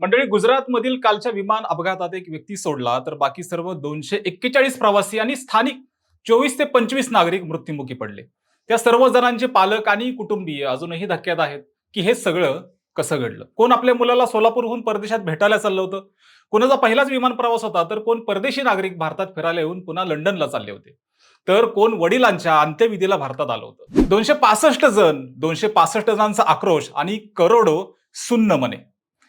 मंडळी गुजरातमधील कालच्या विमान अपघातात एक व्यक्ती सोडला तर बाकी सर्व दोनशे एक्केचाळीस प्रवासी आणि स्थानिक चोवीस ते पंचवीस नागरिक मृत्युमुखी पडले. त्या सर्व जणांचे पालक आणि कुटुंबीय अजूनही धक्क्यात आहेत की हे सगळं कसं घडलं? कोण आपल्या मुलाला सोलापूरहून परदेशात भेटायला चाललं होतं? कोणाचा पहिलाच विमान प्रवास होता? तर कोण परदेशी नागरिक भारतात फिरायला येऊन पुन्हा लंडनला चालले होते? तर कोण वडिलांच्या अंत्यविधीला भारतात आलं होतं? दोनशे पासष्ट जण दोनशे पासष्ट जणांचा आक्रोश आणि करोडो सुन्न मने.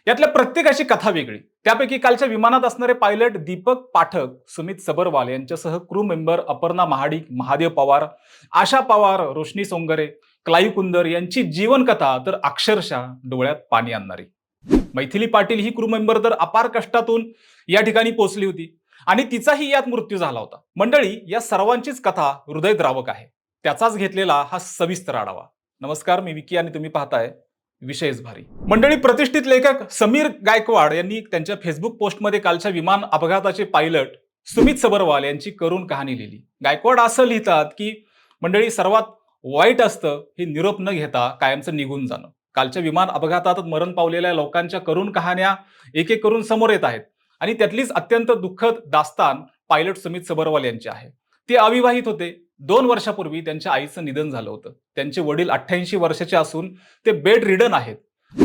यातल्या प्रत्येकाची कथा वेगळी. त्यापैकी कालच्या विमानात असणारे पायलट दीपक पाठक सुमित सबरवाल यांच्यासह crew member Aparna Mahadik Mahadev Pawar Asha Pawar Roshni Songare Clive Kunder यांची जीवनकथा तर अक्षरशः डोळ्यात पाणी आणणारी. मैथिली पाटील ही क्रू मेंबर तर अपार कष्टातून या ठिकाणी पोहोचली होती आणि तिचाही यात मृत्यू झाला होता. मंडळी या सर्वांचीच कथा हृदयद्रावक आहे. त्याचाच घेतलेला हा सविस्तर आढावा. नमस्कार मी विकी आणि तुम्ही पाहताय विशेष भारी. मंडळी प्रतिष्ठित लेखक समीर गायकवाड यांनी त्यांच्या फेसबुक पोस्टमध्ये कालच्या विमान अपघाताचे पायलट सुमित सबरवाल यांची करून कहाणी लिहिली. गायकवाड असं लिहितात की मंडळी सर्वात वाईट असतं हे निरोप न घेता कायमचं निघून जाणं. कालच्या विमान अपघातात मरण पावलेल्या लोकांच्या करून कहाण्या एक एक करून समोर येत आहेत. आणि त्यातलीच अत्यंत दुःखद दास्तान पायलट सुमित सबरवाल यांची आहे. ते अविवाहित होते. दोन वर्षापूर्वी त्यांच्या आईचं निधन झालं होतं. त्यांचे वडील अठ्ठ्याऐंशी वर्षाचे असून ते बेड रिडन आहेत.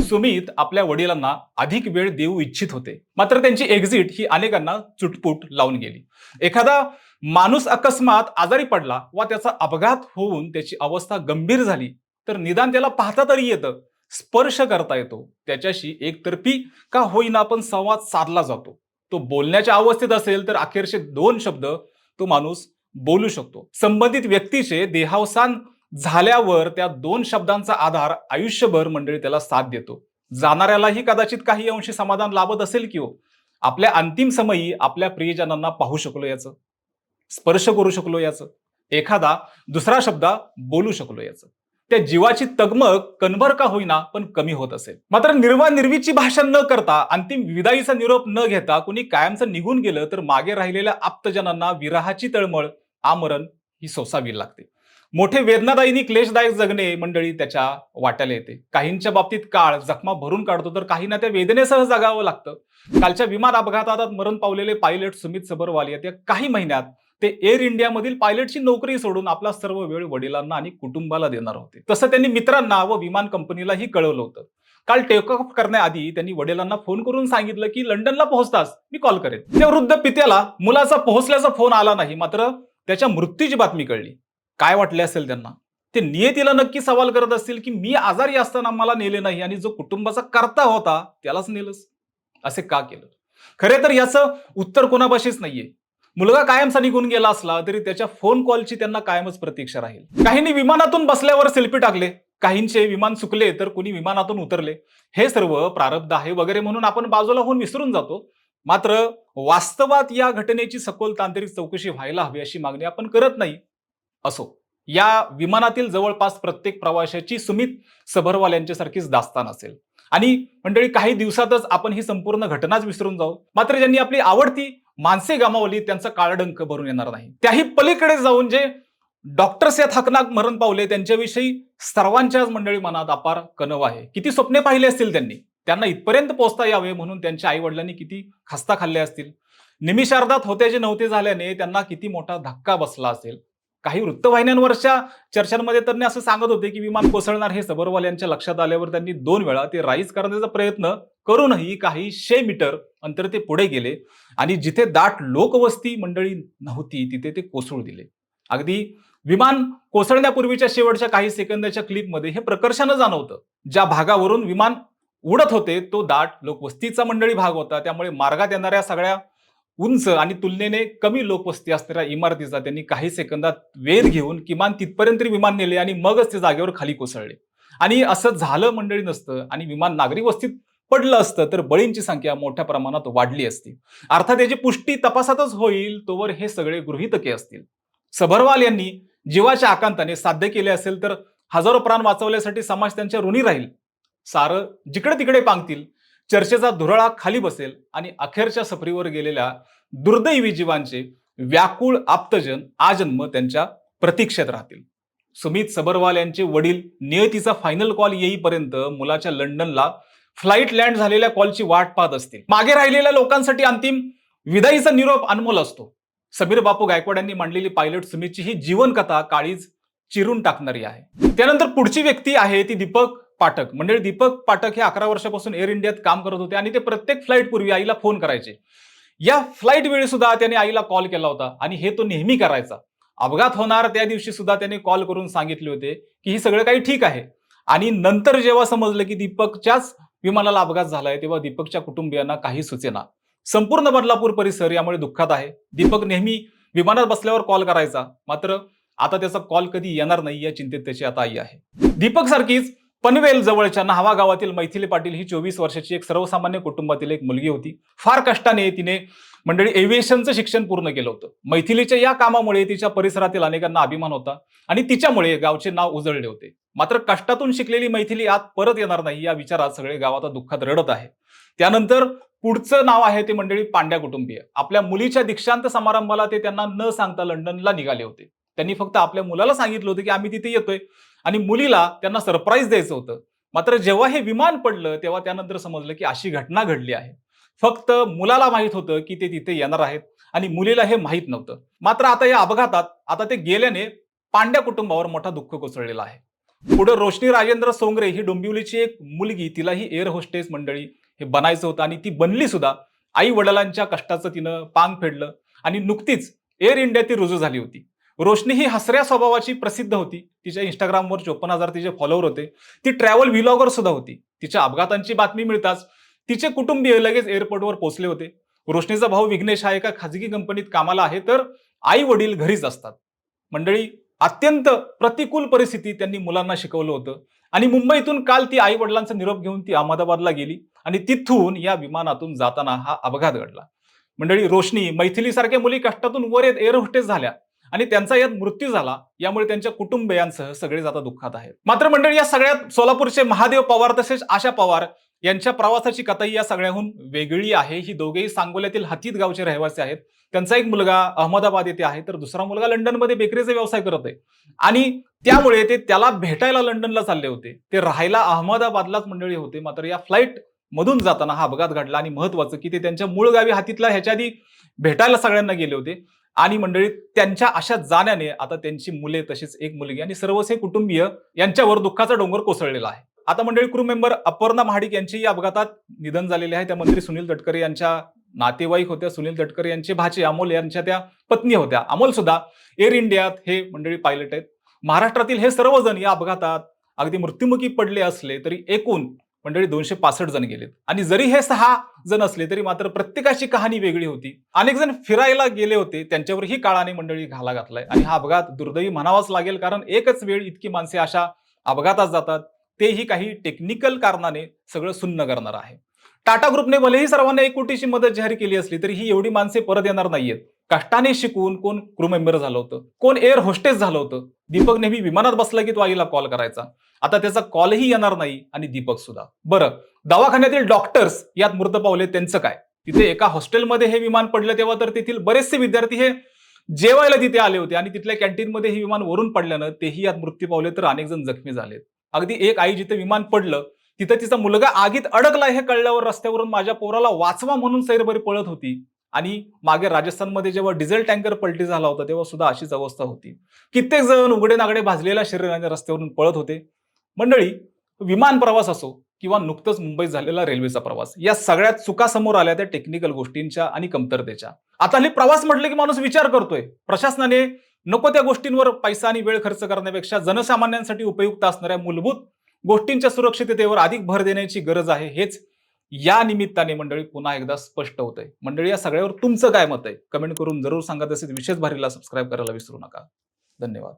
सुमित आपल्या वडिलांना अधिक वेळ देऊ इच्छित होते. मात्र त्यांची एक्झिट ही अनेकांना चुटपुट लावून गेली. एखादा माणूस अकस्मात आजारी पडला वा त्याचा अपघात होऊन त्याची अवस्था गंभीर झाली तर निदान त्याला पाहता तरी येतं. स्पर्श करता येतो. त्याच्याशी एकतर्फी का होईना पण संवाद साधला जातो. तो बोलण्याच्या अवस्थेत असेल तर अखेरचे दोन शब्द तो माणूस बोलू शकतो. संबंधित व्यक्तीचे देहावसान झाल्यावर त्या दोन शब्दांचा आधार आयुष्यभर मंडळी त्याला साथ देतो. जाणाऱ्यालाही कदाचित काही अंशी समाधान लाभत असेल की हो. आपल्या अंतिम समयी आपल्या प्रियजनांना पाहू शकलो याचं. स्पर्श करू शकलो याचं. एखादा दुसरा शब्द बोलू शकलो याचं. त्या जीवाची तगमग कन्व्हर का होईना पण कमी होत असेल. मात्र निर्वा निर्वीची भाषा न करता अंतिम विदाईचा निरोप न घेता कुणी कायमचं निघून गेलं तर मागे राहिलेल्या आप्तजनांना विराहाची तळमळ आमरण ही सोसावी लागते. मोठे वेदनादायीनी क्लेशदायक जगणे मंडळी त्याच्या वाट्याला येते. काहींच्या बाबतीत काळ जखमा भरून काढतो तर काहींना त्या वेदनेसह जगावं लागतं. कालच्या विमान अपघातात मरण पावलेले पायलट सुमित सबरवाल येत्या काही महिन्यात ते एअर इंडियामधील पायलटची नोकरी सोडून आपला सर्व वेळ वडिलांना आणि कुटुंबाला देणार होते. तसं त्यांनी मित्रांना व विमान कंपनीलाही कळवलं होतं. काल टेक ऑफ करण्याआधी त्यांनी वडिलांना फोन करून सांगितलं की लंडनला पोहोचताच मी कॉल करेन. त्या वृद्ध पित्याला मुलाचा पोहोचल्याचा फोन आला नाही मात्र त्याच्या मृत्यूची बातमी कळली. काय वाटले असेल त्यांना? ते नियतीला नक्की सवाल करत असतील की मी आजारी असताना मला नेले नाही आणि जो कुटुंबाचा करता होता त्यालाच नेलंच असे का केलं? खरे तर याचं उत्तर कोणापाशीच नाहीये. मुलगा कायमचा निघून गेला असला तरी त्याच्या फोन कॉलची त्यांना कायमच प्रतीक्षा राहील. काहींनी विमानातून बसल्यावर सेल्फी टाकले. काहींचे विमान चुकले तर कुणी विमानातून उतरले. हे सर्व प्रारब्ध आहे वगैरे म्हणून आपण बाजूला होऊन विसरून जातो. मात्र वास्तवात या घटनेची सखोल तांत्रिक चौकशी व्हायला हवी अशी मागणी आपण करत नाही असो. या विमानातील जवळपास प्रत्येक प्रवाशाची सुमित सभरवाल यांच्यासारखीच दास्तान असेल. आणि मंडळी काही दिवसातच आपण ही संपूर्ण घटनाच विसरून जाऊ. मात्र ज्यांनी आपली आवडती माणसे गमावली त्यांचा काळडंक भरून येणार नाही. त्याही पलीकडे जाऊन जे डॉक्टर्स या थकनाक मरण पावले त्यांच्याविषयी सर्वांच्याच मंडळी मनात अपार कनव आहे. किती स्वप्ने पाहिले असतील त्यांनी? त्यांना इथपर्यंत पोहोचता यावे म्हणून त्यांच्या आई वडिलांनी किती खस्ता खाल्ले असतील. निमिषार्धात होते जे नव्हते झाल्याने त्यांना किती मोठा धक्का बसला असेल. काही वृत्तवाहिन्यांवरच्या चर्चांमध्ये तर असं सांगत होते की विमान कोसळणार हे सबरवाल यांच्या लक्षात आल्यावर त्यांनी दोन वेळा ते राईज करण्याचा प्रयत्न करूनही काही शे मीटर अंतर ते पुढे गेले आणि जिथे दाट लोकवस्ती मंडळी नव्हती तिथे ते कोसळू दिले. अगदी विमान कोसळण्यापूर्वीच्या शेवटच्या काही सेकंदाच्या क्लिपमध्ये हे प्रकर्षानं जाणवतं. ज्या भागावरून विमान उडत होते तो दाट लोकवस्तीचा मंडळी भाग होता. त्यामुळे मार्गात येणाऱ्या सगळ्या उंच आणि तुलनेने कमी लोकवस्ती असणाऱ्या इमारतीचा त्यांनी काही सेकंदात वेध घेऊन किमान तिथपर्यंत तरी विमान नेले आणि मगच ते जागेवर खाली कोसळले. आणि असं झालं मंडळी नसतं आणि विमान नागरी वस्तीत पडलं असतं तर बळींची संख्या मोठ्या प्रमाणात वाढली असती. अर्थात याची पुष्टी तपासातच होईल तोवर हे सगळे गृहितके असतील. सभरवाल यांनी जीवाच्या आकांताने साध्य केले असेल तर हजारो प्राण वाचवल्यासाठी समाज त्यांच्या ऋणी राहील. सारं जिकडे तिकडे पांगतील चर्चेचा धुरळा खाली बसेल आणि अखेरच्या सफरीवर गेलेल्या दुर्दैवी जीवांचे व्याकुळ आप्तजन आजन्म त्यांच्या प्रतीक्षेत राहतील. सुमित सबरवाल यांचे वडील नियतीचा फायनल कॉल येईपर्यंत मुलाच्या लंडनला फ्लाईट लँड झालेल्या कॉलची वाट पाहत असतील. मागे राहिलेल्या लोकांसाठी अंतिम विदाईचा निरोप अनमोल असतो. समीर बापू गायकवाड यांनी मांडलेली पायलट सुमितची ही जीवनकथा काळीज चिरून टाकणारी आहे. त्यानंतर पुढची व्यक्ती आहे ती दीपक पाठक. म्हणजे दीपक पाठक हे अकरा वर्षापासून एअर इंडियात काम करत होते आणि ते प्रत्येक फ्लाईट पूर्वी आईला फोन करायचे. या फ्लाईट वेळी सुद्धा त्याने आईला कॉल केला होता आणि हे तो नेहमी करायचा. अपघात होणार त्या दिवशी सुद्धा त्याने कॉल करून सांगितले होते की ही सगळं काही ठीक आहे. आणि नंतर जेव्हा समजलं की दीपकच्याच विमानाला अपघात झालाय तेव्हा दीपकच्या कुटुंबियांना काही सूचना. संपूर्ण बदलापूर परिसर यामुळे दुःखात आहे. दीपक नेहमी विमानात बसल्यावर कॉल करायचा. मात्र आता त्याचा कॉल कधी येणार नाही या चिंतेत त्याची आता आई आहे. दीपक सारखीच पनवेल जवळच्या नाहवा गावातील मैथिली पाटील ही चोवीस वर्षाची एक सर्वसामान्य कुटुंबातील एक मुलगी होती. फार कष्टाने तिने मंडळी एव्हिएशनचं शिक्षण पूर्ण केलं होतं. मैथिलीच्या या कामामुळे तिच्या परिसरातील अनेकांना अभिमान होता आणि तिच्यामुळे गावचे नाव उजळले होते. मात्र कष्टातून शिकलेली मैथिली आत परत येणार नाही या विचारात सगळे गावात दुःखात रडत आहे. त्यानंतर पुढचं नाव आहे ते मंडळी पांड्या कुटुंबीय. आपल्या मुलीच्या दीक्षांत समारंभाला ते त्यांना न सांगता लंडनला निघाले होते. त्यांनी फक्त आपल्या मुलाला सांगितलं होतं की आम्ही तिथे येतोय. आणि मुलीला त्यांना सरप्राईज द्यायचं होतं. मात्र जेव्हा हे विमान पडलं तेव्हा त्यानंतर समजलं की अशी घटना घडली आहे. फक्त मुलाला माहीत होतं की ते तिथे येणार आहेत आणि मुलीला हे माहीत नव्हतं. मात्र आता या अपघातात आता ते गेल्याने पांड्या कुटुंबावर मोठा दुःख कोसळलेला आहे. पुढे रोशनी राजेंद्र सोंगरे ही डोंबिवलीची एक मुलगी तिलाही एअर होस्टेस मंडळी हे बनायचं होतं आणि ती बनली सुद्धा. आई वडिलांच्या कष्टाचं तिनं पांग फेडलं आणि नुकतीच एअर इंडिया ती रुजू झाली होती. रोशनी ही हसऱ्या स्वभावाची प्रसिद्ध होती. तिच्या इंस्टाग्रामवर चोपन्न हजार तिचे फॉलोअर होते. ती ट्रॅव्हल व्हिलॉगर सुद्धा होती. तिच्या अपघातांची बातमी मिळताच तिचे कुटुंबीय लगेच एअरपोर्टवर पोहोचले होते. रोशनीचा भाऊ विघ्नेश हा एका खाजगी कंपनीत कामाला आहे तर आई वडील घरीच असतात. मंडळी अत्यंत प्रतिकूल परिस्थिती त्यांनी मुलांना शिकवलं होतं. आणि मुंबईतून काल ती आई वडिलांचा निरोप घेऊन ती अहमदाबादला गेली आणि तिथून या विमानातून जाताना हा अपघात घडला. मंडळी रोशनी मैथिलीसारख्या मुली कष्टातून वर येत एअर होस्टेस झाल्या. आणि त्यांचा यात मृत्यू झाला यामुळे त्यांच्या कुटुंबियांसह सगळे जाता दुःखात आहेत. मात्र मंडळी या सगळ्यात सोलापूरचे महादेव पवार तसेच आशा पवार यांच्या प्रवासाची कथाही या सगळ्याहून वेगळी आहे. ही दोघेही सांगोल्यातील हातीत गावचे रहिवासी आहेत. त्यांचा एक मुलगा अहमदाबाद येथे आहे तर दुसरा मुलगा लंडनमध्ये बेकरीचा व्यवसाय करत आहे. आणि त्यामुळे ते त्याला भेटायला लंडनला चालले होते. ते राहायला अहमदाबादलाच मंडळी होते. मात्र या फ्लाईट मधून जाताना हा अपघात घडला आणि महत्वाचं की ते त्यांच्या मूळ गावी हातीतला ह्याच्या आधी भेटायला सगळ्यांना गेले होते. आणि मंडळी त्यांच्या अशा जाण्याने आता त्यांची मुले तशीच एक मुलगी आणि सर्वच हे कुटुंबीय यांच्यावर दुःखाचा डोंगर कोसळलेला आहे. आता मंडळी क्रू मेंबर अपर्णा महाडिक यांची या अपघातात निधन झालेले आहे. त्या मंत्री सुनील तटकरे यांच्या नातेवाईक होत्या सुनील तटकरे यांचे भाचे अमोल यांच्या त्या पत्नी होत्या. अमोल सुद्धा एअर इंडियात हे मंडळी पायलट आहेत. महाराष्ट्रातील हे सर्वजण या अपघातात अगदी मृत्युमुखी पडले असले तरी एकूण मंडळी दोनशे पासष्ट जण गेलेत. आणि जरी हे सहा जण असले तरी मात्र प्रत्येकाची कहाणी वेगळी होती. अनेक जण फिरायला गेले होते. त्यांच्यावरही काळाने मंडळी घाला घातलाय. आणि हा अपघात दुर्दैवी म्हणावाच लागेल कारण एकच वेळ इतकी माणसे अशा अपघातात जातात. तेही काही टेक्निकल कारणाने सगळं सुन्न करणार आहे. टाटा ग्रुपने भलेही सर्वांना एक कोटीची मदत जाहीर केली असली तरी ही एवढी माणसे परत येणार नाहीयेत. कष्टाने शिकून कोण क्रू मेंबर झालं होतं कोण एअर होस्टेस झालं होतं. दीपक नेहमी विमानात बसला की तो आईला कॉल करायचा. आता त्याचा कॉलही येणार नाही आणि दीपक सुद्धा. बरं दवाखान्यातील डॉक्टर्स यात मृत पावले त्यांचं काय? तिथे एका हॉस्टेलमध्ये हे विमान पडलं तेव्हा तर तेथील बरेचसे विद्यार्थी हे जेवायला तिथे आले होते आणि तिथल्या कॅन्टीनमध्ये हे विमान वरून पडल्यानं तेही यात मृत्यू पावले तर अनेक जण जखमी झालेत. अगदी एक आई जिथे विमान पडलं तिथं तिचा मुलगा आगीत अडकला हे कळल्यावर रस्त्यावरून माझ्या पोराला वाचवा म्हणून सैरभरी पळत होती. आणि मागे राजस्थानमध्ये जेव्हा डिझेल टँकर पलटी झाला होता तेव्हा सुद्धा अशीच अवस्था होती. कित्येक जण उघडे नागडे भाजलेल्या शरीराने रस्त्यावरून पळत होते. मंडळी विमान प्रवास असो किंवा नुकतंच मुंबईत झालेला रेल्वेचा प्रवास या सगळ्यात चुका समोर आल्या त्या टेक्निकल गोष्टींच्या आणि कमतरतेच्या. आता हल्ली प्रवास म्हटलं की माणूस विचार करतोय. प्रशासनाने नको त्या गोष्टींवर पैसा आणि वेळ खर्च करण्यापेक्षा जनसामान्यांसाठी उपयुक्त असणाऱ्या मूलभूत गोष्टींच्या सुरक्षिततेवर अधिक भर देण्याची गरज आहे हेच या निमित्ताने मंडळी पुन्हा एकदा स्पष्ट होत आहे मंडळी या सगळ्यावर तुमचं काय मत आहे? कमेंट करून जरूर सांगा. तसेच विशेष भारीला सबस्क्राईब करायला विसरू नका. धन्यवाद.